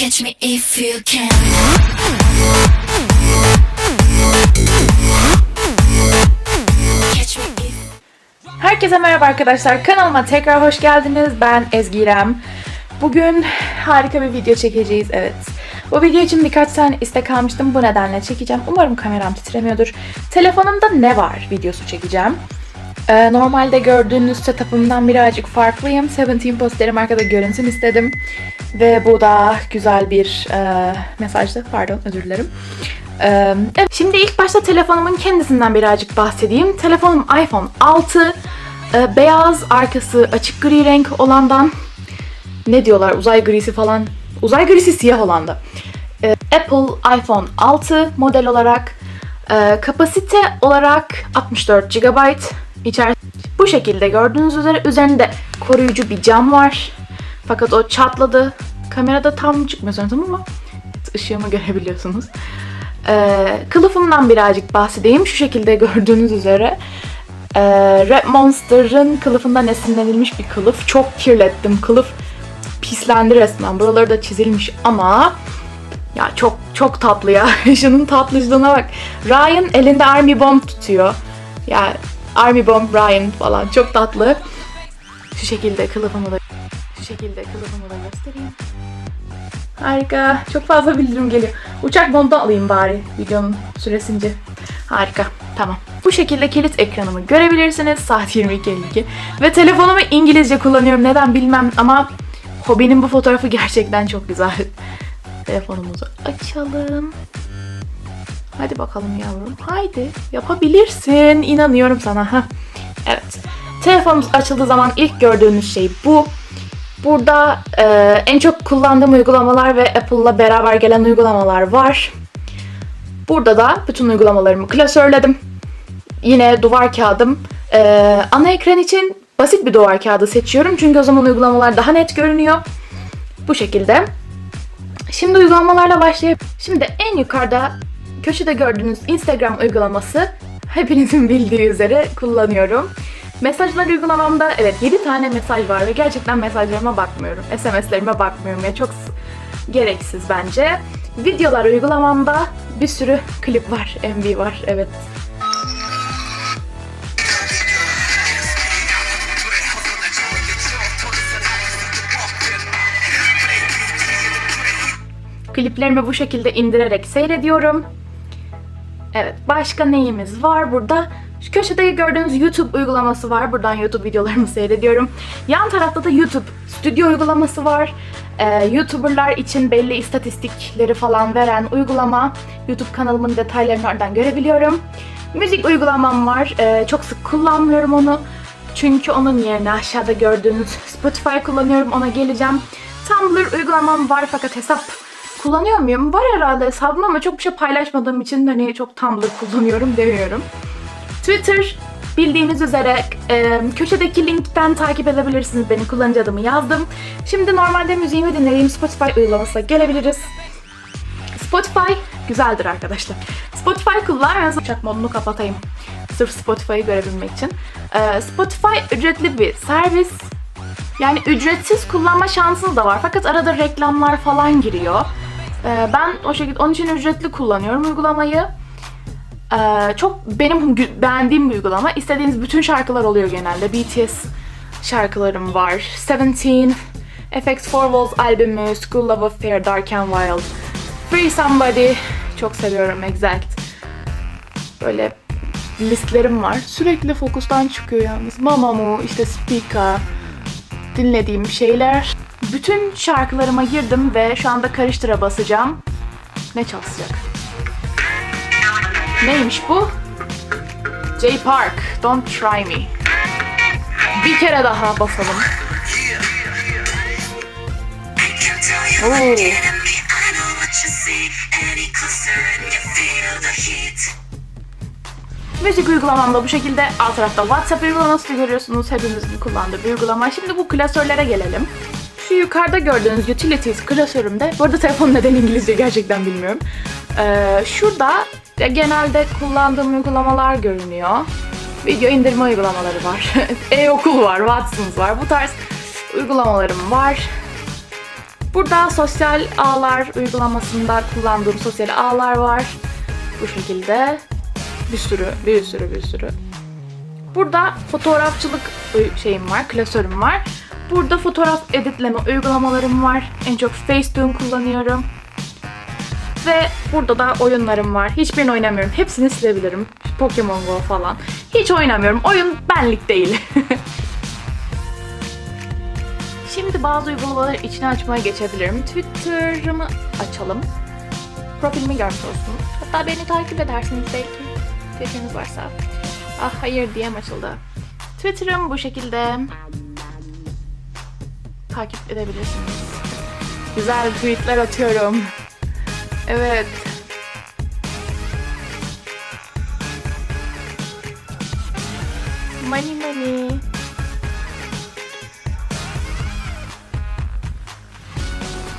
Catch me if you can. Herkese merhaba arkadaşlar. Kanalıma tekrar hoş geldiniz. Ben Ezgi İrem. Bugün harika bir video çekeceğiz. Evet. Bu video için birkaç tane istek almıştım. Bu nedenle çekeceğim. Umarım kameram titremiyordur. Telefonumda ne var videosu çekeceğim. Ee, normalde gördüğünüz setup'ımdan birazcık farklıyım. 17 posterim arkada görünsün istedim. Ve bu da güzel bir e, mesajdı. Pardon özür dilerim. Evet, şimdi ilk başta telefonumun kendisinden birazcık bahsedeyim. Telefonum iPhone 6. Ee, beyaz arkası açık gri renk olandan ne diyorlar uzay grisi falan. Uzay grisi siyah olanda. Ee, Apple iPhone 6 model olarak e, kapasite olarak 64 GB içer. Bu şekilde gördüğünüz üzere üzerinde koruyucu bir cam var. Fakat o çatladı. Kamerada tam çıkmıyor sanırım ama ışığımı görebiliyorsunuz. Ee, kılıfımdan birazcık bahsedeyim. Şu şekilde gördüğünüz üzere ee, Red Monster'ın kılıfından esinlenilmiş bir kılıf. Çok kirlettim. Kılıf pislendi resmen. Buraları da çizilmiş ama ya çok çok tatlı ya. Şunun tatlılığına bak. Ryan elinde Army Bomb tutuyor. Ya Army Bomb Ryan falan çok tatlı. Şu şekilde kılıfımı da şekilde kılıfımı da göstereyim. Harika. Çok fazla bildirim geliyor. Uçak modu alayım bari videonun süresince. Harika. Tamam. Bu şekilde kilit ekranımı görebilirsiniz. Saat 22.52. Ve telefonumu İngilizce kullanıyorum. Neden bilmem ama hobinin bu fotoğrafı gerçekten çok güzel. Telefonumuzu açalım. Hadi bakalım yavrum. Haydi. Yapabilirsin. İnanıyorum sana. Heh. Evet. Telefonumuz açıldığı zaman ilk gördüğünüz şey bu. Burada e, en çok kullandığım uygulamalar ve Apple'la beraber gelen uygulamalar var. Burada da bütün uygulamalarımı klasörledim. Yine duvar kağıdım. E, ana ekran için basit bir duvar kağıdı seçiyorum. Çünkü o zaman uygulamalar daha net görünüyor. Bu şekilde. Şimdi uygulamalarla başlayıp Şimdi en yukarıda köşede gördüğünüz Instagram uygulaması hepinizin bildiği üzere kullanıyorum. Mesajlar uygulamamda evet 7 tane mesaj var ve gerçekten mesajlarıma bakmıyorum. SMS'lerime bakmıyorum ya çok gereksiz bence. Videolar uygulamamda bir sürü klip var, MV var evet. Kliplerimi bu şekilde indirerek seyrediyorum. Evet, başka neyimiz var burada? Şu köşede gördüğünüz YouTube uygulaması var. Buradan YouTube videolarımı seyrediyorum. Yan tarafta da YouTube stüdyo uygulaması var. Ee, YouTuber'lar için belli istatistikleri falan veren uygulama. YouTube kanalımın detaylarını oradan görebiliyorum. Müzik uygulamam var. Ee, çok sık kullanmıyorum onu. Çünkü onun yerine aşağıda gördüğünüz Spotify kullanıyorum. Ona geleceğim. Tumblr uygulamam var fakat hesap kullanıyor muyum? Var herhalde hesabım ama çok bir şey paylaşmadığım için hani çok Tumblr kullanıyorum demiyorum. Twitter bildiğiniz üzere e, köşedeki linkten takip edebilirsiniz. Benim kullanıcı adımı yazdım. Şimdi normalde müziğimi dinlediğim Spotify uygulamasına gelebiliriz. Spotify güzeldir arkadaşlar. Spotify kullanmıyorsanız uçak modunu kapatayım. Sırf Spotify'ı görebilmek için. E, Spotify ücretli bir servis. Yani ücretsiz kullanma şansınız da var. Fakat arada reklamlar falan giriyor. E, ben o şekilde onun için ücretli kullanıyorum uygulamayı. Ee, çok benim beğendiğim bir uygulama. İstediğiniz bütün şarkılar oluyor genelde. BTS şarkılarım var. Seventeen, FX Four Walls albümü, School Love Affair, Dark and Wild, Free Somebody, çok seviyorum Exact. Böyle listlerim var. Sürekli fokustan çıkıyor yalnız. Mamamoo, işte Speaka, dinlediğim şeyler. Bütün şarkılarıma girdim ve şu anda karıştıra basacağım. Ne çalacak? Neymiş bu? J Park, Don't Try Me. Bir kere daha basalım. Oo. Müzik uygulamamda bu şekilde alt tarafta WhatsApp uygulaması görüyorsunuz. Hepimizin kullandığı bir uygulama. Şimdi bu klasörlere gelelim. Şu yukarıda gördüğünüz Utilities klasörümde, bu arada telefon neden İngilizce gerçekten bilmiyorum. Ee, şurada genelde kullandığım uygulamalar görünüyor. Video indirme uygulamaları var. E-okul var, Watsons var. Bu tarz uygulamalarım var. Burada sosyal ağlar uygulamasında kullandığım sosyal ağlar var. Bu şekilde. Bir sürü, bir sürü, bir sürü. Burada fotoğrafçılık ıı, şeyim var, klasörüm var. Burada fotoğraf editleme uygulamalarım var. En çok Facetune kullanıyorum. Ve burada da oyunlarım var. Hiçbirini oynamıyorum. Hepsini silebilirim. Pokemon Go falan. Hiç oynamıyorum. Oyun benlik değil. Şimdi bazı uygulamaları içine açmaya geçebilirim. Twitter'ımı açalım. Profilimi görmüş olsun. Hatta beni takip edersiniz belki. Twitter'ınız varsa. Ah hayır diyem açıldı. Twitter'ım bu şekilde. Takip edebilirsiniz. Güzel tweetler atıyorum. Evet. Money money.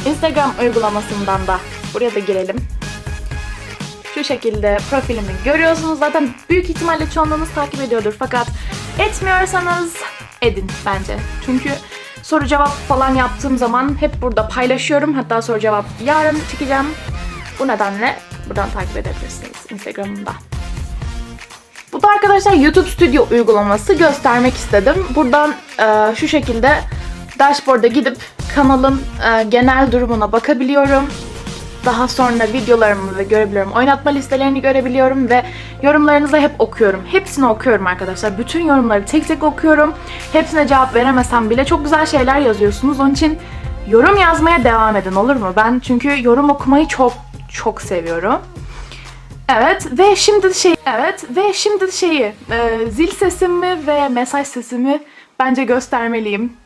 Instagram uygulamasından da buraya da girelim. Şu şekilde profilimi görüyorsunuz. Zaten büyük ihtimalle çoğunluğunuz takip ediyordur. Fakat etmiyorsanız edin bence. Çünkü soru cevap falan yaptığım zaman hep burada paylaşıyorum. Hatta soru cevap yarın çekeceğim. Bu nedenle buradan takip edebilirsiniz Instagram'ımda. Bu da arkadaşlar YouTube Studio uygulaması göstermek istedim. Buradan e, şu şekilde dashboard'a gidip kanalın e, genel durumuna bakabiliyorum. Daha sonra videolarımı da görebiliyorum. Oynatma listelerini görebiliyorum ve yorumlarınızı hep okuyorum. Hepsini okuyorum arkadaşlar. Bütün yorumları tek tek okuyorum. Hepsine cevap veremesem bile çok güzel şeyler yazıyorsunuz. Onun için yorum yazmaya devam edin olur mu? Ben çünkü yorum okumayı çok çok seviyorum. Evet ve şimdi şey evet ve şimdi şeyi e, zil sesimi ve mesaj sesimi bence göstermeliyim.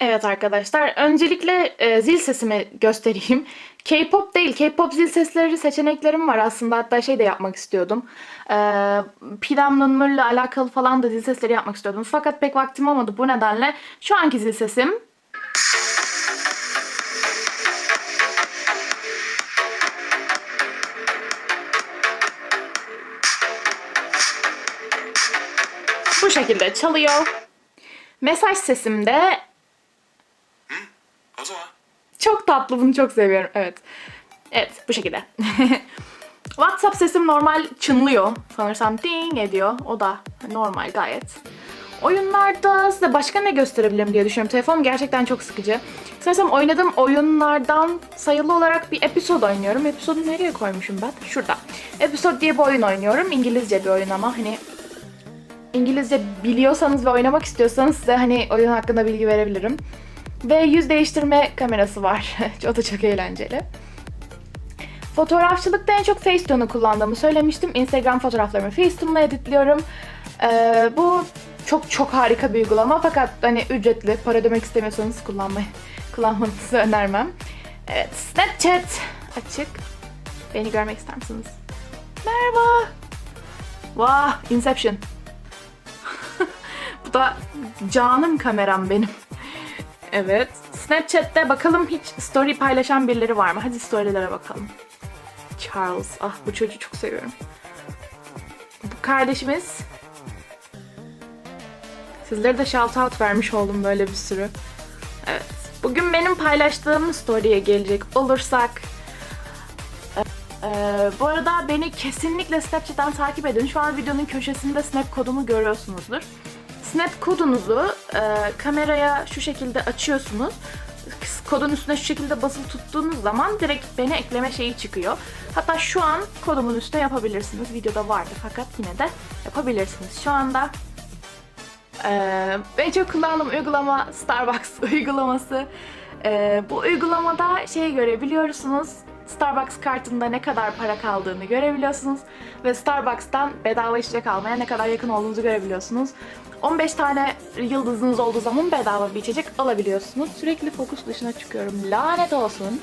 Evet arkadaşlar, öncelikle e, zil sesimi göstereyim. K-pop değil, K-pop zil sesleri seçeneklerim var aslında. Hatta şey de yapmak istiyordum. E, Pidam Nunmur'la alakalı falan da zil sesleri yapmak istiyordum. Fakat pek vaktim olmadı bu nedenle. Şu anki zil sesim... Bu şekilde çalıyor. Mesaj sesimde Tatlı bunu çok seviyorum. Evet. Evet bu şekilde. WhatsApp sesim normal çınlıyor. Sanırsam ding ediyor. O da normal gayet. Oyunlarda size başka ne gösterebilirim diye düşünüyorum. Telefonum gerçekten çok sıkıcı. Sanırsam oynadığım oyunlardan sayılı olarak bir episode oynuyorum. Episodu nereye koymuşum ben? Şurada. Episode diye bir oyun oynuyorum. İngilizce bir oyun ama hani İngilizce biliyorsanız ve oynamak istiyorsanız size hani oyun hakkında bilgi verebilirim. Ve yüz değiştirme kamerası var. o da çok eğlenceli. Fotoğrafçılıkta en çok Facetune'u kullandığımı söylemiştim. Instagram fotoğraflarımı Facetune'la editliyorum. Ee, bu çok çok harika bir uygulama fakat hani ücretli, para ödemek istemiyorsanız kullanmayı, kullanmanızı önermem. Evet, Snapchat açık. Beni görmek ister misiniz? Merhaba. Vah, Inception. bu da canım kameram benim. Evet. Snapchat'te bakalım hiç story paylaşan birileri var mı? Hadi storylere bakalım. Charles. Ah bu çocuğu çok seviyorum. Bu kardeşimiz. Sizlere de shout out vermiş oldum böyle bir sürü. Evet. Bugün benim paylaştığım story'e gelecek olursak. Ee, bu arada beni kesinlikle Snapchat'ten takip edin. Şu an videonun köşesinde Snap kodumu görüyorsunuzdur. Snap kodunuzu e, kameraya şu şekilde açıyorsunuz. Kodun üstüne şu şekilde basılı tuttuğunuz zaman direkt beni ekleme şeyi çıkıyor. Hatta şu an kodumun üstüne yapabilirsiniz. Videoda vardı fakat yine de yapabilirsiniz. Şu anda ee, en çok kullandığım uygulama Starbucks uygulaması. Ee, bu uygulamada şey görebiliyorsunuz. Starbucks kartında ne kadar para kaldığını görebiliyorsunuz. Ve Starbucks'tan bedava içecek almaya ne kadar yakın olduğunuzu görebiliyorsunuz. 15 tane yıldızınız olduğu zaman bedava bir içecek alabiliyorsunuz. Sürekli fokus dışına çıkıyorum. Lanet olsun.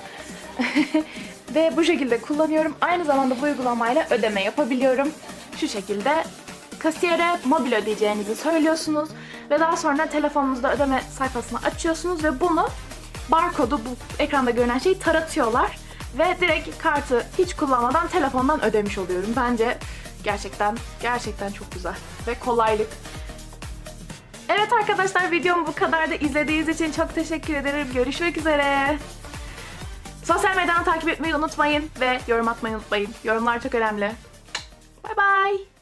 Ve bu şekilde kullanıyorum. Aynı zamanda bu uygulamayla ödeme yapabiliyorum. Şu şekilde kasiyere mobil ödeyeceğinizi söylüyorsunuz ve daha sonra telefonunuzda ödeme sayfasını açıyorsunuz ve bunu barkodu bu ekranda görünen şeyi taratıyorlar ve direkt kartı hiç kullanmadan telefondan ödemiş oluyorum. Bence gerçekten gerçekten çok güzel ve kolaylık. Evet arkadaşlar videom bu kadar da izlediğiniz için çok teşekkür ederim. Görüşmek üzere. Sosyal medyadan takip etmeyi unutmayın ve yorum atmayı unutmayın. Yorumlar çok önemli. Bay bay.